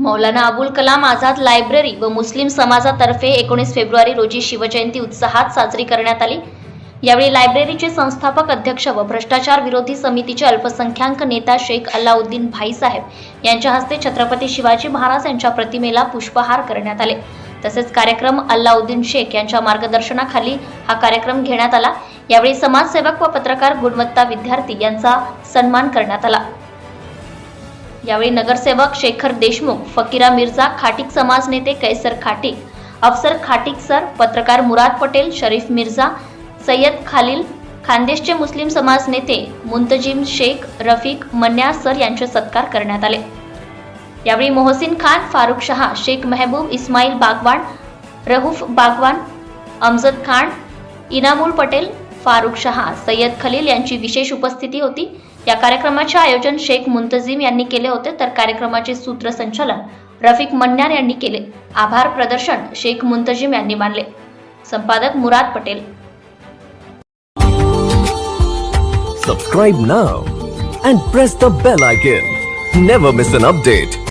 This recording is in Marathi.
मौलाना अबुल कलाम आझाद लायब्ररी व मुस्लिम समाजातर्फे एकोणीस फेब्रुवारी रोजी शिवजयंती उत्साहात साजरी करण्यात आली. यावेळी लायब्ररीचे संस्थापक अध्यक्ष व भ्रष्टाचार विरोधी समितीचे अल्पसंख्याक नेता शेख अल्लाउद्दीन भाईसाहेब यांच्या हस्ते छत्रपती शिवाजी महाराज यांच्या प्रतिमेला पुष्पहार करण्यात आले. तसेच कार्यक्रम अल्लाउद्दीन शेख यांच्या मार्गदर्शनाखाली हा कार्यक्रम घेण्यात आला. यावेळी समाजसेवक व पत्रकार गुणवत्ता विद्यार्थी यांचा सन्मान करण्यात आला. यावेळी नगरसेवक शेखर देशमुख फकीरा मिर्झा खाटीक समाज नेते कैसर खाटीक अफसर खाटीक सर पत्रकार मुराद पटेल शरीफ मिर्झा सय्यद खालील खानदेशचे मुस्लिम समाज नेते मुंतजिम शेख रफिक मन्या सर यांचे सत्कार करण्यात आले. यावेळी मोहसिन खान फारुख शहा शेख मेहबूब इस्माईल बागवान रहुफ बागवान अमजद खान इनामुल पटेल फारुख शहा सय्यद खलील यांची विशेष उपस्थिती होती. या कार्यक्रमाचे आयोजन शेख मुंतजीम यांनी केले होते. तर कार्यक्रमाचे सूत्रसंचालन रफिक मन्यार यांनी केले. आभार प्रदर्शन शेख मुंतजिम यांनी मानले. संपादक Murad Patel. Subscribe now and press the bell icon never miss an update